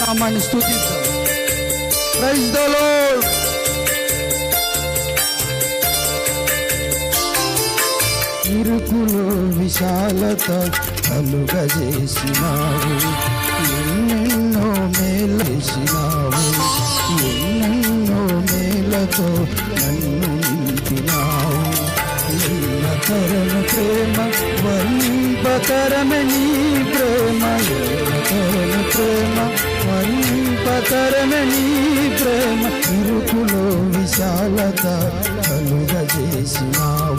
నామాన్ని స్థుతిద్దాం praise the load ఇరుకులో విశాలత కలుగజేసినావు. ఎన్నెన్నో మేలేసినావు ఎన్నెన్నో మేలతో నన్ను నింపినావు. ఎన్నతరను ప్రేమ వర్ణింపతరమే నీ ప్రేమ. ఎన్నతరను ప్రేమ వర్ణింపతరమే నీ ప్రేమ ఇరుకులో విశాలత కలుగజేసినావు.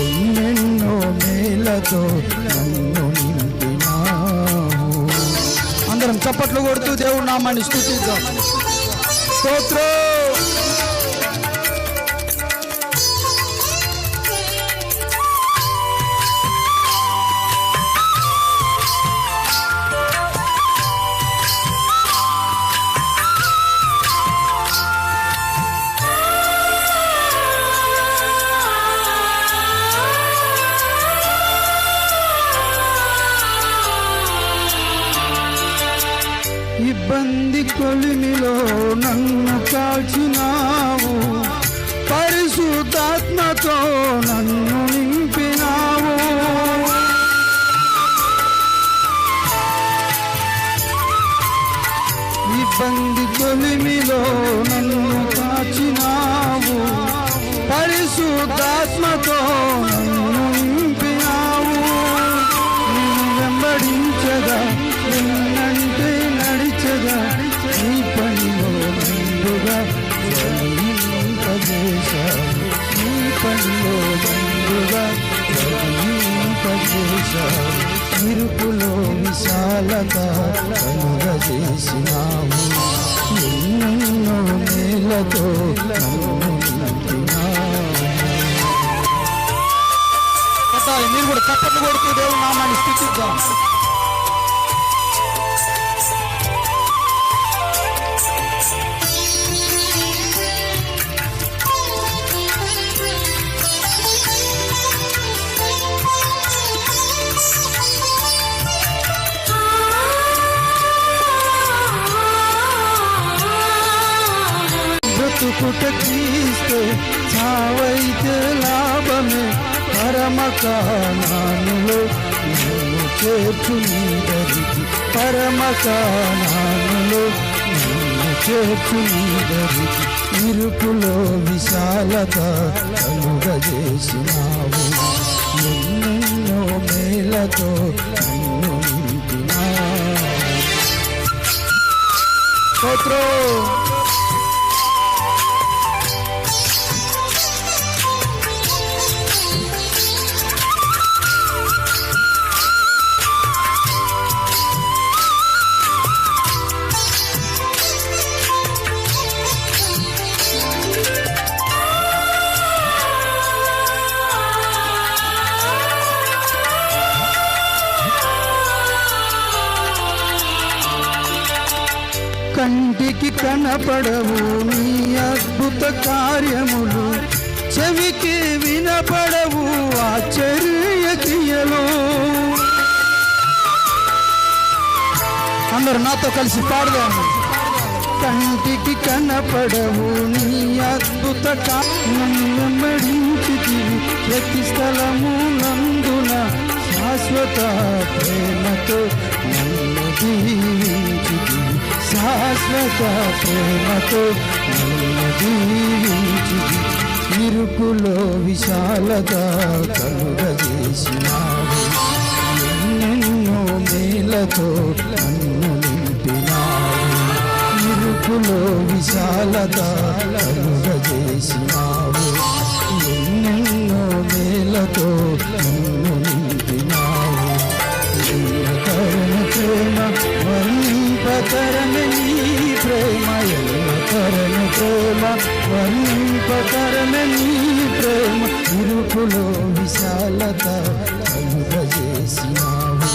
ఎన్నెన్నో మేలతో నన్ను నింపినావు. అందరం చప్పట్లు కొడుతూ దేవుడు నామాన్ని స్థుతిద్దాం. స్తోత్రం! తొలిమిలో నన్ను కాల్చినావు పరిశుద్ధాత్మతో నన్ను నింపినావు. ఇబ్బంది తొలిమిలో నన్ను కాచినావు పరిశుద్ధాత్మతో నన్ను నింపినావు. నిన్ను వెంబడించగా నిన్నంటే నడిచగా మెండుగా ప్రదేశం నీ పనిలో మెండుగా ప్రదేశం ఇరుకులో విశాలత కలుగజేసినావు ఎన్నెన్నో నేలతో మీరు కూడా చప్పట్లు కొడుతూ దేవుడు నామాన్ని స్థితిద్దాం పుట తీస్తే చావైతే లాభమే. పరమ పరమకానానులో నేను చేర్చు పరమ దరికి నేను చేర్చు ఇరుకులో విశాలత కలుగజేసినావు. ఎన్నెన్నో మేలతో నన్ను నింపినావు. కంటికి కనపడవు నీ అద్భుత కార్యములు. చెవికి వినపడవు ఆశ్చర్య క్రియలు. అందరు నాతో కలిసి పాడదాము. కంటికి కనపడవు నీ అద్భుత వెంబడించి ప్రతి స్థలము నందున శాశ్వత ప్రేమతో నన్ను శాశ్వత ప్రేమతో నన్ను దీవించి ఇరుకులో విశాలత కలుగజేసినావు ఎన్నెన్నో మేలతో నన్ను నింపినావు ఇరుకులో విశాలత కలుగజేసినావు ఎన్నెన్నో మేలతో నన్ను నింపినావు ఎన్నతరణ ప్రేమ వర్ణింపతరమే ప్రేమ వర్ణింపతరమే నీ ప్రేమ ఇరుకులో విశాలత కలుగజేసినావు.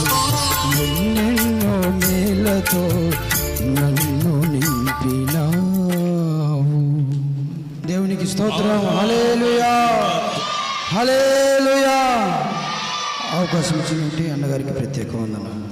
ఎన్నెన్నో మేలతో నన్ను నింపినావు. దేవునికి స్తోత్రం. హలేలుయా హలేలుయా అవకాశం ఇచ్చినట్టు అన్నగారికి ప్రత్యేక వందనాలు.